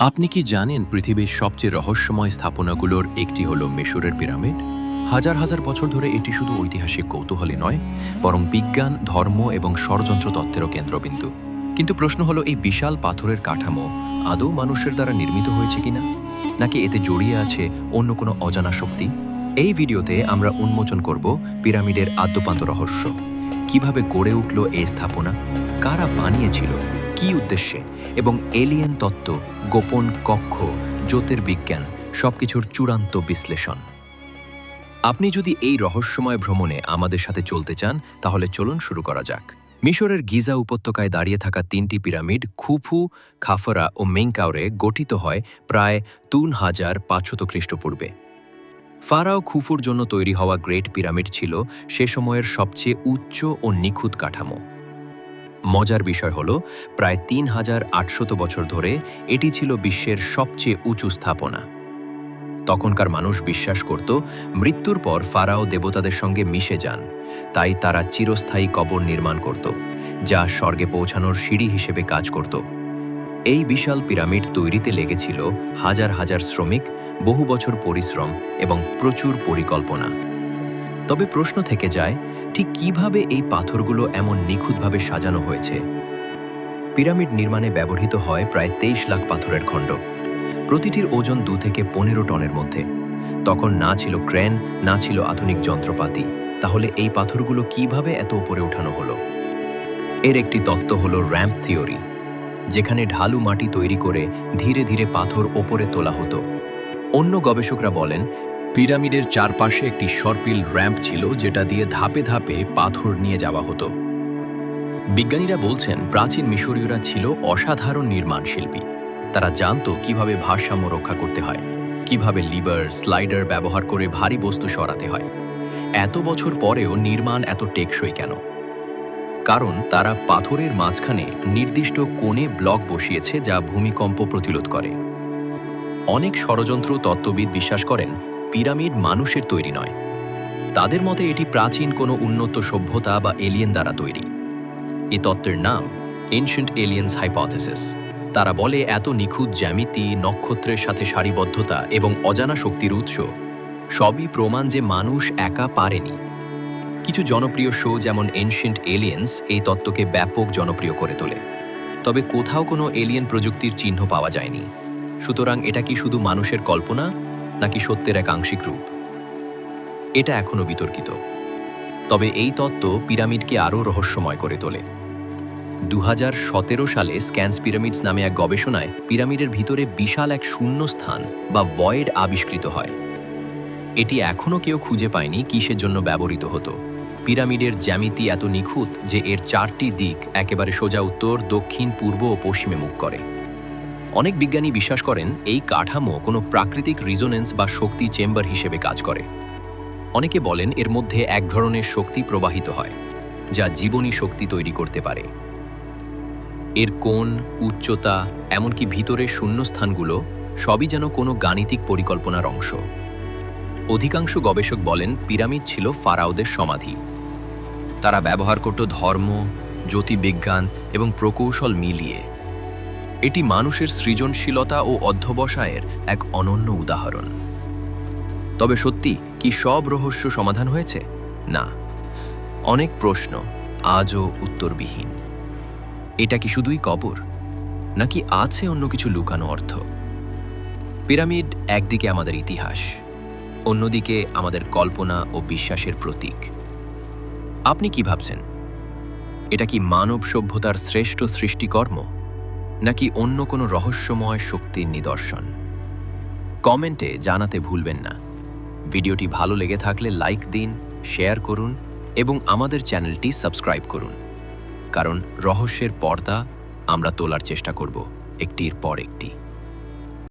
আপনি কি জানেন পৃথিবীর সবচেয়ে রহস্যময় স্থাপনাগুলোর একটি হলো মিশরের পিরামিড? হাজার হাজার বছর ধরে এটি শুধু ঐতিহাসিক কৌতূহলই নয়, বরং বিজ্ঞান, ধর্ম এবং ষড়যন্ত্র তত্ত্বেরও কেন্দ্রবিন্দু। কিন্তু প্রশ্ন হলো, এই বিশাল পাথরের কাঠামো আদৌ মানুষের দ্বারা নির্মিত হয়েছে কিনা? নাকি এতে জড়িয়ে আছে অন্য কোনো অজানা শক্তি? এই ভিডিওতে আমরা উন্মোচন করব পিরামিডের আদ্যপান্ত রহস্য। কীভাবে গড়ে উঠল এই স্থাপনা? কারা বানিয়েছিল? কী উদ্দেশ্যে এবং এলিয়েন তত্ত্ব, গোপন কক্ষ, জ্যোতির্বিজ্ঞান সবকিছুর চূড়ান্ত বিশ্লেষণ। আপনি যদি এই রহস্যময় ভ্রমণে আমাদের সাথে চলতে চান, তাহলে চলুন শুরু করা যাক। মিশরের গিজা উপত্যকায় দাঁড়িয়ে থাকা তিনটি পিরামিড খুফু, খাফরা ও মেংকাওরে গঠিত হয় প্রায় তিন হাজার পাঁচশত খ্রিস্টপূর্বে। ফারাও খুফুর জন্য তৈরি হওয়া গ্রেট পিরামিড ছিল সে সময়ের সবচেয়ে উচ্চ ও নিখুঁত কাঠামো। মজার বিষয় হল, প্রায় তিন হাজার আটশত বছর ধরে এটি ছিল বিশ্বের সবচেয়ে উঁচু স্থাপনা। তখনকার মানুষ বিশ্বাস করত, মৃত্যুর পর ফারাও দেবতাদের সঙ্গে মিশে যান, তাই তারা চিরস্থায়ী কবর নির্মাণ করত, যা স্বর্গে পৌঁছানোর সিঁড়ি হিসেবে কাজ করত। এই বিশাল পিরামিড তৈরিতে লেগেছিল হাজার হাজার শ্রমিক, বহু বছর পরিশ্রম এবং প্রচুর পরিকল্পনা। তবে প্রশ্ন থেকে যায়, ঠিক কীভাবে এই পাথরগুলো এমন নিখুঁতভাবে সাজানো হয়েছে? পিরামিড নির্মাণে ব্যবহৃত হয় প্রায় তেইশ লাখ পাথরের খণ্ড। প্রতিটির ওজন দু থেকে পনেরো টনের মধ্যে। তখন না ছিল ক্রেন, না ছিল আধুনিক যন্ত্রপাতি। তাহলে এই পাথরগুলো কীভাবে এত উপরে ওঠানো হলো? এর একটি তত্ত্ব হলো র্যাম্প থিওরি, যেখানে ঢালু মাটি তৈরি করে ধীরে ধীরে পাথর ওপরে তোলা হতো। অন্য গবেষকরা বলেন পিরামিডের চারপাশে একটি সর্পিল র্যাম্প ছিল যেটা দিয়ে ধাপে ধাপে পাথর নিয়ে যাওয়া হতো। বিজ্ঞানীরা বলছেন, প্রাচীন মিশরীয়রা ছিল অসাধারণ নির্মাণ শিল্পী। তারা জানত কীভাবে ভারসাম্য রক্ষা করতে হয়, কীভাবে লিভার, স্লাইডার ব্যবহার করে ভারী বস্তু সরাতে হয়। এত বছর পরেও নির্মাণ এত টেকসই কেন? কারণ তারা পাথরের মাঝখানে নির্দিষ্ট কোণে ব্লক বসিয়েছে যা ভূমিকম্প প্রতিরোধ করে। অনেক ষড়যন্ত্র তত্ত্ববিদ বিশ্বাস করেন পিরামিড মানুষের তৈরি নয়। তাদের মতে এটি প্রাচীন কোনো উন্নত সভ্যতা বা এলিয়েন দ্বারা তৈরি। এ তত্ত্বের নাম এনশিয়েন্ট এলিয়েন্স হাইপোথেসিস তারা বলে, এত নিখুঁত জ্যামিতি, নক্ষত্রের সাথে সারিবদ্ধতা এবং অজানা শক্তির উৎস সবই প্রমাণ যে মানুষ একা পারেনি। কিছু জনপ্রিয় শো যেমন এনশিয়েন্ট এলিয়েন্স এই তত্ত্বকে ব্যাপক জনপ্রিয় করে তোলে। তবে কোথাও কোনো এলিয়েন প্রযুক্তির চিহ্ন পাওয়া যায়নি। সুতরাং এটা কি শুধু মানুষের কল্পনা? নাকি সত্যের এক আংশিক রূপ? এটা এখনও বিতর্কিত। তবে এই তত্ত্ব পিরামিডকে আরও রহস্যময় করে তোলে। দু হাজার সতেরো সালে স্ক্যান্স পিরামিডস নামে এক গবেষণায় পিরামিডের ভিতরে বিশাল এক শূন্য স্থান বা ভয়েড আবিষ্কৃত হয়। এটি এখনও কেউ খুঁজে পায়নি কিসের জন্য ব্যবহৃত হতো। পিরামিডের জ্যামিতি এত নিখুঁত যে এর চারটি দিক একেবারে সোজা উত্তর, দক্ষিণ, পূর্ব ও পশ্চিমে মুখ করে। অনেক বিজ্ঞানী বিশ্বাস করেন এই কাঠামো কোনো প্রাকৃতিক রিজোনেন্স বা শক্তি চেম্বার হিসেবে কাজ করে। অনেকে বলেন এর মধ্যে এক ধরনের শক্তি প্রবাহিত হয়, যা জীবনী শক্তি তৈরি করতে পারে। এর কোণ, উচ্চতা, এমনকি ভিতরের শূন্যস্থানগুলো সবই যেন কোনো গাণিতিক পরিকল্পনার অংশ। অধিকাংশ গবেষক বলেন পিরামিড ছিল ফারাওদের সমাধি। তারা ব্যবহার করত ধর্ম, জ্যোতির্বিজ্ঞান এবং প্রকৌশল মিলিয়ে। এটি মানুষের সৃজনশীলতা ও অধ্যবসায়ের এক অনন্য উদাহরণ। তবে সত্যি কি সব রহস্য সমাধান হয়েছে? না। অনেক প্রশ্ন, আজও উত্তরবিহীন। এটা কি শুধুই কবর, নাকি আছে অন্য কিছু লুকানো অর্থ? পিরামিড একদিকে আমাদের ইতিহাস, অন্যদিকে আমাদের কল্পনা ও বিশ্বাসের প্রতীক। আপনি কি ভাবছেন? এটা কি মানব সভ্যতার শ্রেষ্ঠ সৃষ্টিকর্ম? নাকি অন্য কোনো রহস্যময় শক্তির নিদর্শন? কমেন্টে জানাতে ভুলবেন না। ভিডিওটি ভালো লেগে থাকলে লাইক দিন, শেয়ার করুন এবং আমাদের চ্যানেলটি সাবস্ক্রাইব করুন। কারণ রহস্যের পর্দা আমরা তোলার চেষ্টা করব, একটির পর একটি।